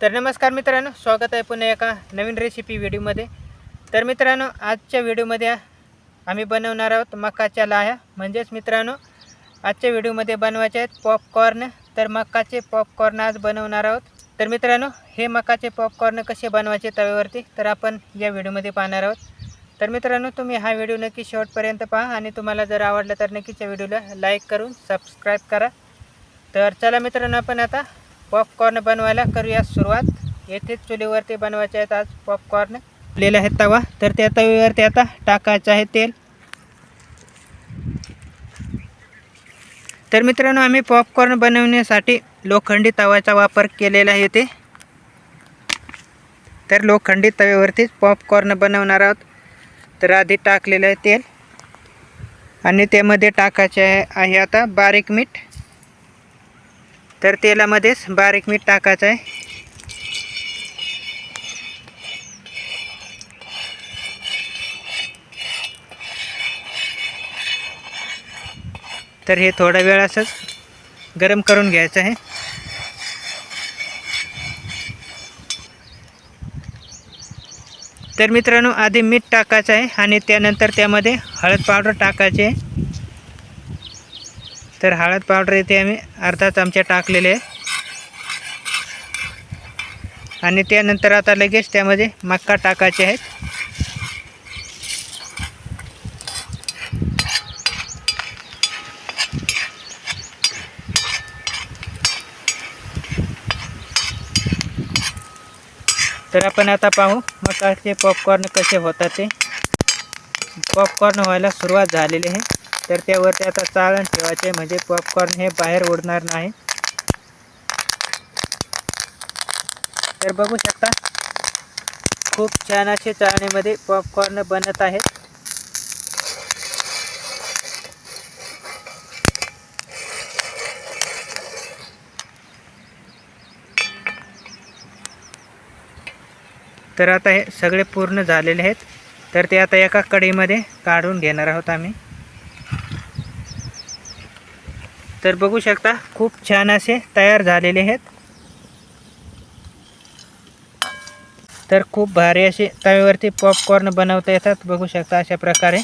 तर नमस्कार मित्रांनो स्वागत आहे पुन्हा एका नवीन रेसिपी व्हिडिओमध्ये तर मित्रांनो आजच्या व्हिडिओमध्ये आम्ही बनवणार आहोत मकाच्या लाह्या. म्हणजेच मित्रांनो आजच्या व्हिडिओमध्ये बनवायचे आहेत पॉपकॉर्न तर मकाचे पॉपकॉर्न आज बनवणार आहोत. तर मित्रांनो हे मकाचे पॉपकॉर्न कसे बनवायचे तव्यावरती तर आपण या व्हिडिओमध्ये पाहणार आहोत. तर मित्रांनो तुम्ही हा व्हिडिओ नक्की शेवटपर्यंत पहा आणि तुम्हाला जर आवडला तर नक्कीच या व्हिडिओला लाईक करून सबस्क्राईब करा. तर चला मित्रांनो आपण आता पॉपकॉर्न बनवायला करूया सुरुवात. येथेच चुलीवरती बनवायचे आहेत आज पॉपकॉर्न लिहिले आहे तवा तर त्या तवीवरती आता टाकायचं आहे तेल. तर मित्रांनो आम्ही पॉपकॉर्न बनवण्यासाठी लोखंडी तव्याचा वापर केलेला आहे ते तर लोखंडी तव्यावरतीच पॉपकॉर्न बनवणार आहोत. तर आधी टाकलेलं आहे तेल. आणि त्यामध्ये टाकायचे आहे आता बारीक मीठ. तर तेलामध्येच बारीक मीठ टाकायचं आहे. तर हे थोडा वेळ असंच गरम करून घ्यायचं आहे. तर मित्रांनो आधी मीठ टाकायचं आहे आणि त्यानंतर त्यामध्ये हळद पावडर टाकायचे आहे. तर हळद पावडर इथे आम्ही अर्धा चमचा टाकलेले आणि त्यानंतर आता लगेच त्यामध्ये मक्का टाकायचे आहेत. तर आपण आता पाहू मकाचे पॉपकॉर्न कसे होतात ते. पॉपकॉर्न व्हायला सुरुवात झालेली आहे. तर त्यावरती आता चाळण ठेवायचे म्हणजे पॉपकॉर्न हे बाहेर उडणार नाही. तर बघू शकता खूप छान असे चाळणीमध्ये पॉपकॉर्न बनत आहेत. तर आता हे सगळे पूर्ण झालेले आहेत. तर ते आता एका कडीमध्ये काढून घेणार आहोत आम्ही. तर बघू शकता खूप छान असे तयार झालेले आहेत. तर खूप भारी असे तव्यावरती पॉपकॉर्न बनवता येतात बघू शकता अशा प्रकारे.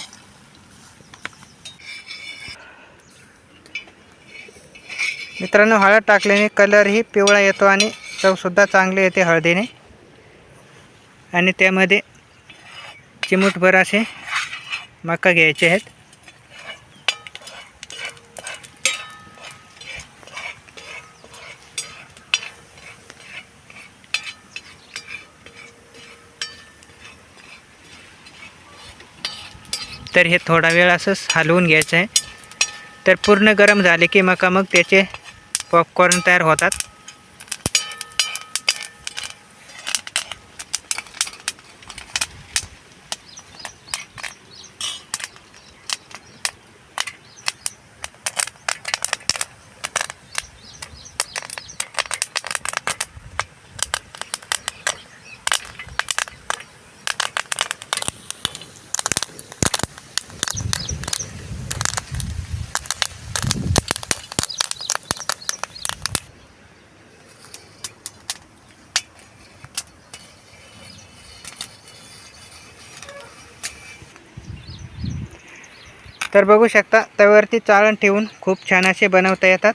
मित्रांनो हळद टाकल्याने कलरही पिवळा येतो आणि चवसुद्धा चांगली येते हळदीने. आणि त्यामध्ये चिमूटभर असे मका घ्यायचे आहेत. तर हे थोडा वेळ असंच हलवून घ्यायचं आहे. तर पूर्ण गरम झाले की मका मग त्याचे पॉपकॉर्न तयार होतात. तर बघू शकता तव्यावरती चाळण ठेवून खूप छान असे बनवता येतात.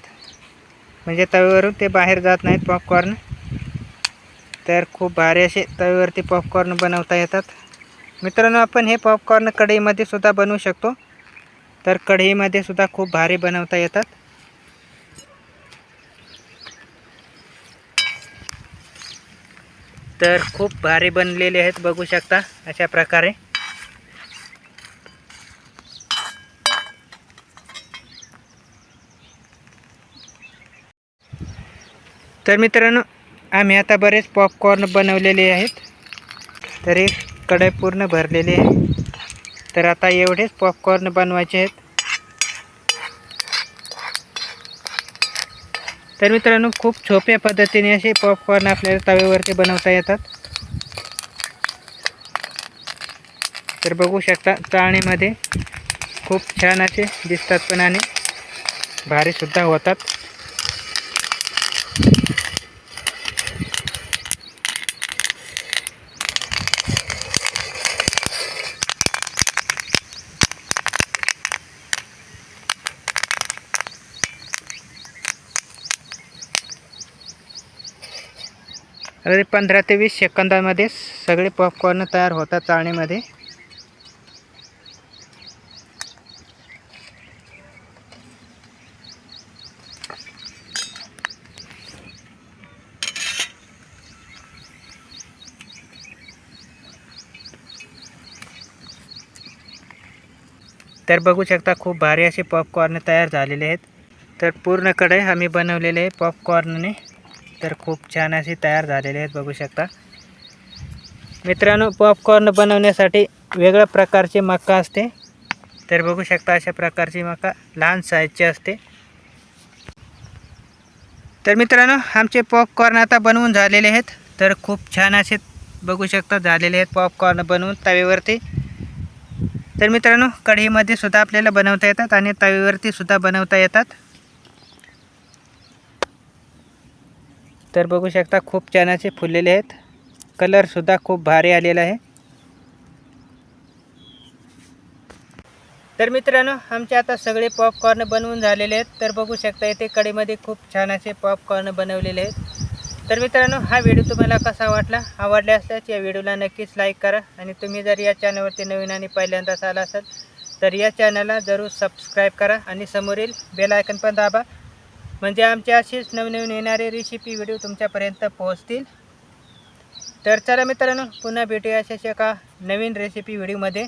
म्हणजे तव्यावरून ते बाहेर जात नाहीत पॉपकॉर्न तर खूप भारी असे तव्यावरती पॉपकॉर्न बनवता येतात. मित्रांनो आपण हे पॉपकॉर्न कढईमध्ये सुद्धा बनवू शकतो. तर कढईमध्ये सुद्धा खूप भारी बनवता येतात. तर खूप भारी बनलेले आहेत बघू शकता अशा प्रकारे. तर मित्रांनो आम्ही आता बरेच पॉपकॉर्न बनवलेले आहेत. तर एक कढई पूर्ण भरलेली आहे. तर आता एवढेच पॉपकॉर्न बनवायचे आहेत. तर मित्रांनो खूप सोप्या पद्धतीने असे पॉपकॉर्न आपल्याला तव्यावरती बनवता येतात. तर बघू शकता चाळणीमध्ये खूप छान असे दिसतात पण आणि भारीसुद्धा होतात. अगदी पंधरा ते वीस सेकंदामध्ये सगळे पॉपकॉर्न तयार होतात चाळणीमध्ये. तर बघू शकता खूप भारी असे पॉपकॉर्न तयार झालेले आहेत. तर पूर्ण कढई आम्ही बनवलेले आहे पॉपकॉर्नने तर खूप छान असे तयार झालेले आहेत बघू शकता. मित्रांनो पॉपकॉर्न बनवण्यासाठी वेगळ्या प्रकारचे मका असते. तर बघू शकता अशा प्रकारची मका लहान साईजची असते. तर मित्रांनो आमचे पॉपकॉर्न आता बनवून झालेले आहेत. तर खूप छान असे बघू शकता झालेले आहेत पॉपकॉर्न बनवून तवेवरती तर मित्रांनो कढईमध्ये सुद्धा आपल्याला बनवता येतात आणि तवेवरती सुद्धा बनवता येतात. तर बघू शकता खूप छान असे फुललेले आहेत. कलरसुद्धा खूप भारी आलेला आहे. तर मित्रांनो आमचे आता सगळे पॉपकॉर्न बनवून झालेले आहेत. तर बघू शकता इथे कडेमध्ये खूप छान असे पॉपकॉर्न बनवलेले आहेत. तर मित्रांनो हा व्हिडिओ तुम्हाला कसा वाटला? आवडला असल्यास या व्हिडिओला नक्कीच लाईक करा. आणि तुम्ही जर या चॅनलवरती नवीन आणि पहिल्यांदाच आला असाल तर या चॅनलला जरूर सबस्क्राईब करा. आणि समोरील बेल आयकन पण दाबा. म्हणजे आमच्या अशीच नवनवीन येणारे रेसिपी व्हिडिओ तुमच्यापर्यंत पोहोचतील. तर चला मित्रांनो पुन्हा भेटूया अशाच एका नवीन रेसिपी व्हिडिओमध्ये